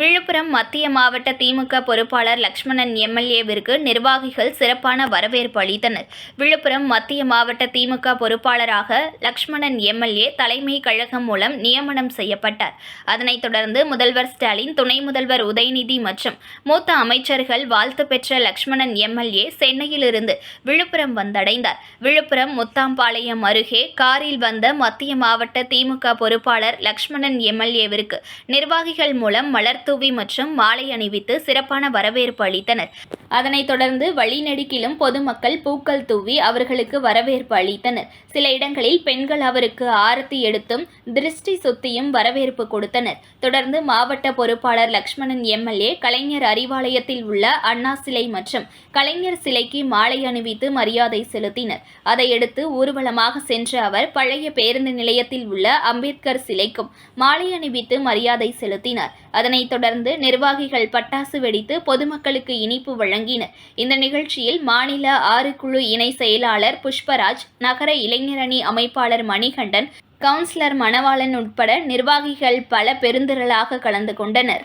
Villupuram மத்திய மாவட்ட திமுக பொறுப்பாளர் லக்ஷ்மணன் எம்எல்ஏவிற்கு நிர்வாகிகள் சிறப்பான வரவேற்பு அளித்தனர். விழுப்புரம் மத்திய மாவட்ட திமுக பொறுப்பாளராக லக்ஷ்மணன் எம்எல்ஏ தலைமை கழகம் மூலம் நியமனம் செய்யப்பட்டார். அதனைத் தொடர்ந்து முதல்வர் ஸ்டாலின் துணை முதல்வர் உதயநிதி மற்றும் மூத்த அமைச்சர்கள் வாழ்த்து பெற்ற லக்ஷ்மணன் எம்எல்ஏ சென்னையிலிருந்து விழுப்புரம் வந்தடைந்தார். விழுப்புரம் முத்தாம்பாளையம் அருகே காரில் வந்த மத்திய மாவட்ட திமுக பொறுப்பாளர் லக்ஷ்மணன் எம்எல்ஏவிற்கு நிர்வாகிகள் மூலம் மலர் மலர்தூவி மற்றும் மாலை அணிவித்து சிறப்பான வரவேற்பு அளித்தனர். அதனைத் தொடர்ந்து வழிநெடுக்கிலும் பொதுமக்கள் பூக்கள் தூவி அவர்களுக்கு வரவேற்பு அளித்தனர். சில இடங்களில் பெண்கள் அவருக்கு ஆரத்தி எடுத்தும் திருஷ்டி சுத்தியும் வரவேற்பு கொடுத்தனர். தொடர்ந்து மாவட்ட பொறுப்பாளர் லக்ஷ்மணன் எம்எல்ஏ கலைஞர் அறிவாலயத்தில் உள்ள அண்ணா சிலை மற்றும் கலைஞர் சிலைக்கு மாலை அணிவித்து மரியாதை செலுத்தினர். அதையடுத்து ஊர்வலமாக சென்ற அவர் பழைய பேருந்து நிலையத்தில் உள்ள அம்பேத்கர் சிலைக்கும் மாலை அணிவித்து மரியாதை செலுத்தினார். அதனைத் தொடர்ந்து நிர்வாகிகள் பட்டாசு வெடித்து பொதுமக்களுக்கு இனிப்பு வழங்கினர். இந்த நிகழ்ச்சியில் மாநில ஆறு குழு இணை செயலாளர் புஷ்பராஜ் நகர இளைஞரணி அமைப்பாளர் மணிகண்டன் கவுன்சிலர் மணவாளன் உட்பட நிர்வாகிகள் பல பெருந்திரளாக கலந்து கொண்டனர்.